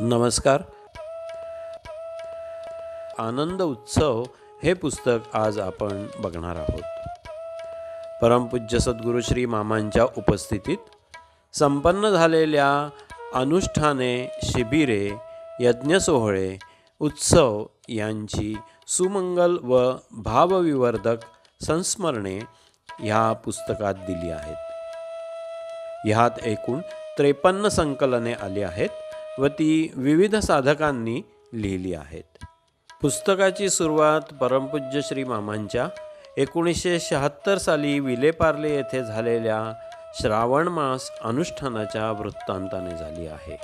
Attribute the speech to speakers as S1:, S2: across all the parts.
S1: नमस्कार. आनंद उत्सव हे पुस्तक आज आपण बघणार आहोत. परमपूज्य सद्गुरू श्री मामांच्या उपस्थितीत संपन्न झालेल्या अनुष्ठाने शिबिरे यज्ञसोहळे उत्सव यांची सुमंगल व भावविवर्धक संस्मरणे ह्या पुस्तकात दिली आहेत. ह्यात एकूण त्रेपन्न संकलने आली आहेत. व ती विविध साधकांनी लिहिली आहेत. पुस्तकाची सुरुवात परमपूज्य श्री मामांच्या एकोणीसशे शहात्तर साली विलेपार्ले येथे झालेल्या श्रावण मास अनुष्ठानाच्या वृत्तांताने झाली आहे.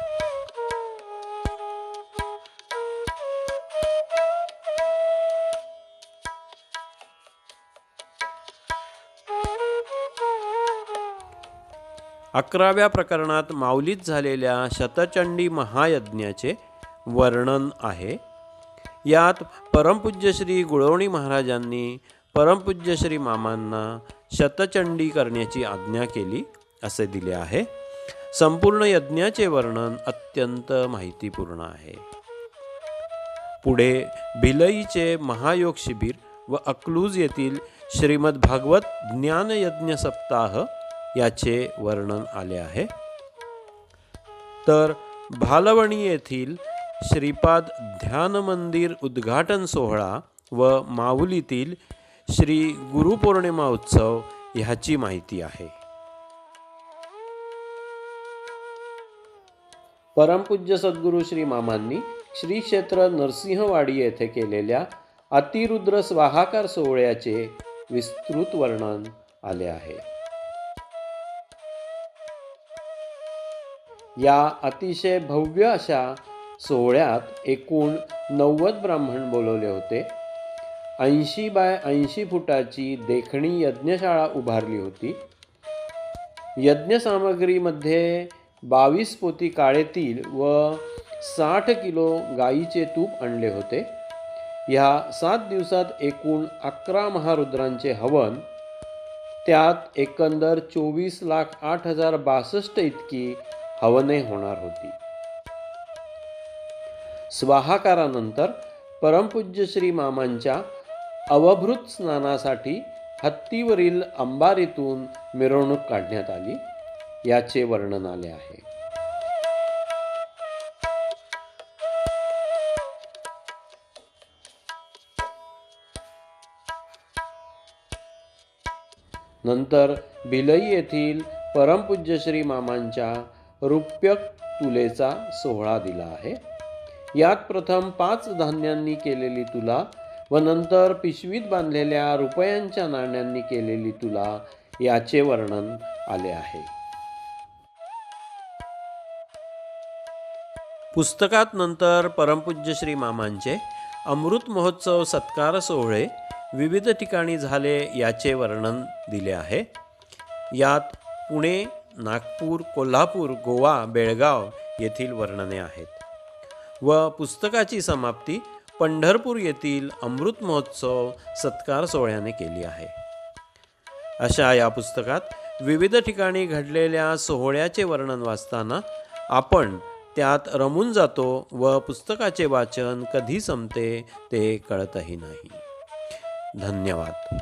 S1: अकराव्या प्रकरणात माऊलीत झालेल्या शतचंडी महायज्ञाचे वर्णन आहे. यात परमपूज्य श्री गुळवणी महाराजांनी परमपूज्य श्री मामांना शतचंडी करण्याची आज्ञा केली असे दिले आहे. संपूर्ण यज्ञाचे वर्णन अत्यंत माहितीपूर्ण आहे. पुढे भिलईचे महायोग शिबिर व अक्लूज येथील श्रीमद भागवत ज्ञानयज्ञ सप्ताह याचे वर्णन आले आहे. तर भालवणी येथील श्रीपाद ध्यान मंदिर उद्घाटन सोहळा व माऊलीतील श्री गुरुपौर्णिमा उत्सव ह्याची माहिती आहे. परमपूज्य सद्गुरू श्री मामांनी श्री क्षेत्र नरसिंहवाडी येथे केलेल्या अतिरुद्र स्वाहाकार सोहळ्याचे विस्तृत वर्णन आले आहे. या अतिशय भव्य अशा सोहळ्यात एकूण नव्वद ब्राह्मण बोलवले होते. ऐंशी बाय ऐंशी फुटाची देखणी यज्ञशाळा उभारली होती. यज्ञसामग्रीमध्ये बावीस पोती काळेतील व साठ किलो गाईचे तूप आणले होते. ह्या सात दिवसात एकूण अकरा महारुद्रांचे हवन त्यात एकंदर चोवीस लाख आठ हजार बासष्ट इतकी हवने होणार होती. स्वाहाकारानंतर परमपूज्य श्री मामांच्या अवभृत स्नानासाठी हत्तीवरील अंबारीतून मिरवणूक काढण्यात आली. याचे वर्णन आले आहे. नंतर भिलई येथील परमपूज्य श्री मामांच्या रुप्य तुलेचा सोहळा दिला आहे. यात प्रथम पाच धान्यांनी केलेली तुला व नंतर पिशवीत बांधलेल्या रुपयांच्या नाण्यांनी केलेली तुला याचे वर्णन आले आहे. पुस्तकात नंतर परमपूज्य श्री मामांचे अमृत महोत्सव सत्कार सोहळे विविध ठिकाणी झाले याचे वर्णन दिले आहे. यात पुणे नागपूर कोल्हापूर गोवा बेळगाव येथील वर्णने आहेत. व पुस्तकाची समाप्ती पंढरपूर येथील अमृत महोत्सव सत्कार सोहळ्याने केली आहे. अशा या पुस्तकात विविध ठिकाणी घडलेल्या सोहळ्याचे वर्णन वाचताना आपण त्यात रमून जातो व पुस्तकाचे वाचन कधी संपते ते कळतही नाही. धन्यवाद.